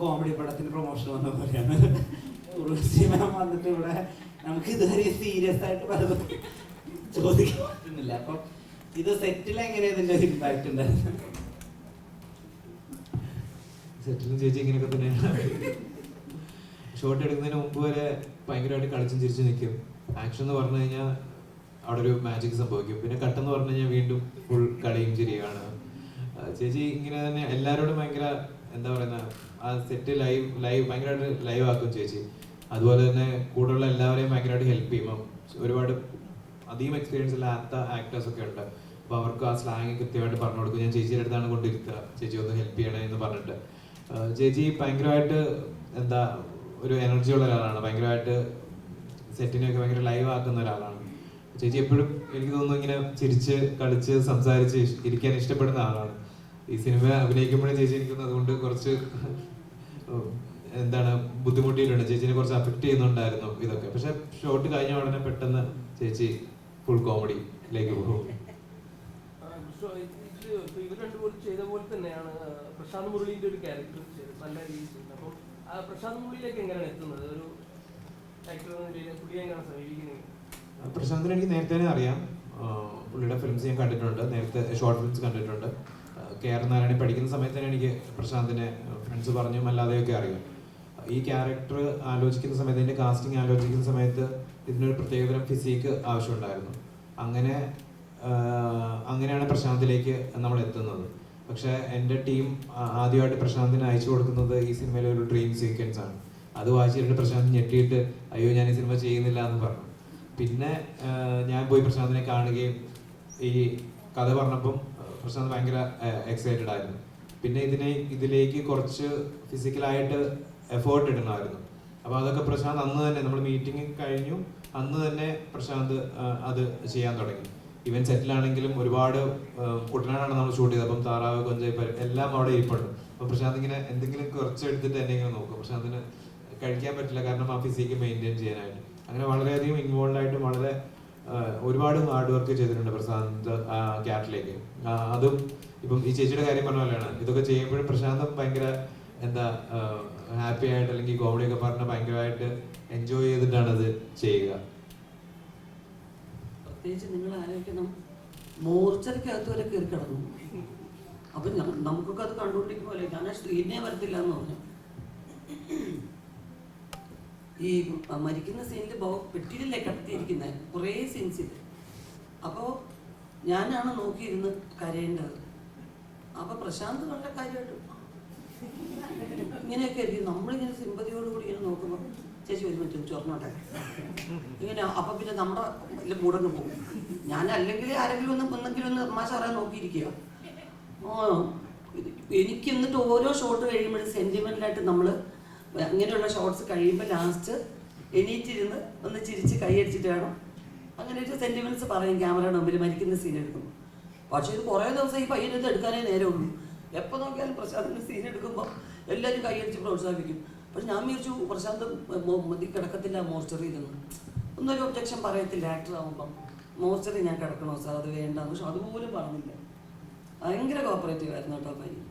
Comedy പടത്തിന്റെ promotion വന്ന പോലെയാണ്. ഉർവശി മാം വന്നിട്ട് ഇവിടെ നമുക്ക് ഇതുവരെ സീരിയസ് ആയിട്ട് പലതും ചോദിക്കാൻ പറ്റുന്നില്ല ഇത് സെറ്റിൽ എങ്ങനെയാ ഇതിന്റെ ഇമ്പാക്ട് ഉണ്ടായിരുന്നു? സെറ്റിലും ചേച്ചി ഇങ്ങനെയൊക്കെ തന്നെയാണ്. ഷോട്ട് എടുക്കുന്നതിന് മുമ്പ് വരെ ഭയങ്കരമായിട്ട് കളിച്ചും ചിരിച്ചു നിൽക്കും ആക്ഷൻ എന്ന് പറഞ്ഞു കഴിഞ്ഞാൽ അവിടെ ഒരു മാജിക് സംഭവിക്കും. പിന്നെ കട്ടെന്ന് പറഞ്ഞു കഴിഞ്ഞാൽ വീണ്ടും ഫുൾ കളിയും ചിരിയാണ് ചേച്ചി ഇങ്ങനെ തന്നെ എല്ലാവരോടും ഭയങ്കര എന്താ പറയുന്ന ആ സെറ്റ് ലൈവ് ലൈവ് ഭയങ്കരമായിട്ട് ലൈവ് ആക്കും ചേച്ചി. അതുപോലെ തന്നെ കൂടെയുള്ള എല്ലാവരെയും ഭയങ്കരമായിട്ട് ഹെൽപ്പ് ചെയ്യും. ഒരുപാട് അധികം എക്സ്പീരിയൻസ് ഇല്ലാത്ത ആക്ടേഴ്സ് ഒക്കെ ഉണ്ട്. അപ്പൊ അവർക്ക് ആ സ്ലാങ് കൃത്യമായിട്ട് പറഞ്ഞു കൊടുക്കും. ഞാൻ ചേച്ചിയുടെ അടുത്താണ് കൊണ്ടിരുത്തുക ചേച്ചി ഒന്ന് ഹെൽപ്പ് ചെയ്യണേ എന്ന് പറഞ്ഞിട്ട്. ചേച്ചി ഭയങ്കരമായിട്ട് എന്താ ഒരു എനർജി ഉള്ള ഒരാളാണ്. ഭയങ്കരമായിട്ട് സെറ്റിനെയൊക്കെ ഭയങ്കര ലൈവ് ആക്കുന്ന ഒരാളാണ്. ചേച്ചി എപ്പോഴും എനിക്ക് തോന്നുന്നു ഇങ്ങനെ ചിരിച്ച് കളിച്ച് സംസാരിച്ച് ഇരിക്കാൻ ഇഷ്ടപ്പെടുന്ന ആളാണ്. ഈ സിനിമ അഭിനയിക്കുമ്പോഴേ ചേച്ചി എനിക്കൊന്ന് അതുകൊണ്ട് കുറച്ച് എന്താണ് ബുദ്ധിമുട്ടിയിട്ടുണ്ട്. ചേച്ചിനെ കുറച്ച് അഫക്റ്റ് ചെയ്യുന്നുണ്ടായിരുന്നു ഇതൊക്കെ. പക്ഷെ ഷോട്ട് കഴിഞ്ഞ ഉടനെ പെട്ടെന്ന് ചേച്ചി ഫുൾ കോമഡിയിലേക്ക് പോകും. ഇവർ രണ്ടുപേരും ചെയ്ത പോലെ തന്നെയാണ് പ്രശാന്ത് മുരളിന്റെ ഒരു ക്യാരക്ടർ നല്ല രീതിയിൽ ചെയ്തത്. അപ്പം ആ പ്രശാന്ത് മുരളിയിലേക്ക് എങ്ങനെയാണ് എത്തുന്നത്? ഒരു ആക്ടർ എന്ന നിലയിൽ പുള്ളിയെ എങ്ങനെയാണ് സമീപിക്കുന്നത്? പ്രശാന്തിനെ എനിക്ക് നേരത്തെ തന്നെ അറിയാം. പുള്ളിയുടെ ഫിലിംസ് ഞാൻ കണ്ടിട്ടുണ്ട്. നേരത്തെ ഷോർട്ട് ഫിലിംസ് കണ്ടിട്ടുണ്ട്. കെ ആർ നാരായണി പഠിക്കുന്ന സമയത്ത് തന്നെ എനിക്ക് പ്രശാന്തിനെ ഫ്രണ്ട്സ് പറഞ്ഞും അല്ലാതെയൊക്കെ അറിയാം. ഈ ക്യാരക്ടർ ആലോചിക്കുന്ന സമയത്ത് ഇതിന്റെ കാസ്റ്റിംഗ് ആലോചിക്കുന്ന സമയത്ത് ഇതിനൊരു പ്രത്യേകതരം ഫിസിക്ക് ആവശ്യമുണ്ടായിരുന്നു. അങ്ങനെ അങ്ങനെയാണ് പ്രശാന്തിലേക്ക് നമ്മൾ എത്തുന്നത്. പക്ഷേ എന്റെ ടീം ആദ്യമായിട്ട് പ്രശാന്തിന് അയച്ചു കൊടുക്കുന്നത് ഈ സിനിമയിലെ ഒരു ഡ്രീം സീക്വൻസ് ആണ്. അത് വായിച്ചിട്ട് പ്രശാന്ത് ഞെട്ടിയിട്ട് അയ്യോ ഞാൻ ഈ സിനിമ ചെയ്യുന്നില്ല എന്ന് പറഞ്ഞു. പിന്നെ ഞാൻ പോയി പ്രശാന്തിനെ കാണുകയും ഈ കഥ പറഞ്ഞപ്പം പ്രശാന്ത് ഭയങ്കര എക്സൈറ്റഡ് ആയിരുന്നു. പിന്നെ ഇതിനെ ഇതിലേക്ക് കുറച്ച് ഫിസിക്കലായിട്ട് എഫേർട്ട് ഇടണമായിരുന്നു. അപ്പോൾ അതൊക്കെ പ്രശാന്ത് അന്ന് തന്നെ നമ്മൾ മീറ്റിംഗ് കഴിഞ്ഞു. അന്ന് തന്നെ പ്രശാന്ത് അത് ചെയ്യാൻ തുടങ്ങി. ഇവൻ സെറ്റിലാണെങ്കിലും ഒരുപാട് കുട്ടനാടാണ് നമ്മൾ ഷൂട്ട് ചെയ്തത്. അപ്പം താറാവ് കൊഞ്ചായി എല്ലാം അവിടെ ഇരിപ്പുണ്ട്. അപ്പൊ പ്രശാന്ത് ഇങ്ങനെ എന്തെങ്കിലും കുറച്ച് എടുത്തിട്ട് എന്നെ ഇങ്ങനെ നോക്കും. പ്രശാന്തിന് കഴിക്കാൻ പറ്റില്ല. കാരണം ആ ഫിസിക്ക് മെയിന്റെയിൻ ചെയ്യാനായിട്ട്. അങ്ങനെ വളരെയധികം ഇൻവോൾവ് ആയിട്ട് വളരെ ഒരുപാട് ഹാർഡ് വർക്ക് ചെയ്തിട്ടുണ്ട് പ്രശാന്ത് ക്യാറ്റിലേക്ക് അതും ഇപ്പം ഈ ചേച്ചിയുടെ കാര്യം പറഞ്ഞ പോലെയാണ്. ഇതൊക്കെ ചെയ്യുമ്പോഴും പ്രശാന്തം ഭയങ്കര എന്താ ഹാപ്പി ആയിട്ട് അല്ലെങ്കിൽ കോമഡി ഒക്കെ പറഞ്ഞ് ഭയങ്കരമായിട്ട് എൻജോയ് ചെയ്തിട്ടാണ് അത് ചെയ്യുക. നിങ്ങൾ അപ്പൊ ഞ- നമുക്കൊക്കെ അത് കണ്ടുകൊണ്ടിരിക്കുമല്ലേ ഞാൻ ആ വരത്തില്ല എന്ന് പറഞ്ഞു. ഈ മരിക്കുന്ന സീനിൽ പെട്ടിയിലല്ലേ കിടത്തിയിരിക്കുന്നത് കുറേ സീൻസിൽ അപ്പോൾ ഞാനാണ് നോക്കിയിരുന്ന് കരയേണ്ടത്. അപ്പൊ പ്രശാന്ത് കണ്ട കാര്യമായിട്ട് ഇങ്ങനെയൊക്കെ ആയിരിക്കും. നമ്മളിങ്ങനെ സിമ്പതിയോടുകൂടി ഇങ്ങനെ നോക്കുമ്പോൾ ചേച്ചി ഒരു മിനിറ്റ് ചോർന്നോട്ടെ ഇങ്ങനെ അപ്പൊ പിന്നെ നമ്മുടെ കൂടെ പോകും. ഞാൻ അല്ലെങ്കിൽ ആരെങ്കിലും ഒന്ന് ഒന്നെങ്കിലും ഒന്ന് തമാശ പറയാൻ നോക്കിയിരിക്കുക. എനിക്ക് എന്നിട്ട് ഓരോ ഷോട്ട് കഴിയുമ്പോഴും സെന്റിമെന്റലായിട്ട് നമ്മൾ ഇങ്ങനെയുള്ള ഷോർട്സ് കഴിയുമ്പോൾ ലാസ്റ്റ് എണീറ്റിരുന്ന് ഒന്ന് ചിരിച്ച് കൈയടിച്ചിട്ട് വേണം. അങ്ങനെ ഒരു സെന്റിമെന്റ്സ് പറയും ക്യാമറയുടെ മുമ്പിൽ മരിക്കുന്ന സീൻ എടുക്കുമ്പോൾ പക്ഷേ ഇത് കുറേ ദിവസം ഈ പയ്യനത് എടുക്കാനേ നേരമുള്ളൂ. എപ്പോൾ നോക്കിയാലും പ്രശാന്തിന് സീൻ എടുക്കുമ്പോൾ എല്ലാവരും കൈയടിച്ച് പ്രോത്സാഹിപ്പിക്കും. പക്ഷെ ഞാൻ വിചാരിച്ചു പ്രശാന്ത് മതി കിടക്കത്തില്ല മോർച്ചറി ഇരുന്നു ഒന്നൊരു ഒബ്ജക്ഷൻ പറയത്തില്ല ആക്ടർ ആകുമ്പം മോർച്ചറി ഞാൻ കിടക്കണോ സാർ? അത് വേണ്ട. പക്ഷെ അതുപോലും പറഞ്ഞില്ല. ഭയങ്കര കോപ്പറേറ്റീവ് ആയിരുന്നു കേട്ടോ പയ്യൻ.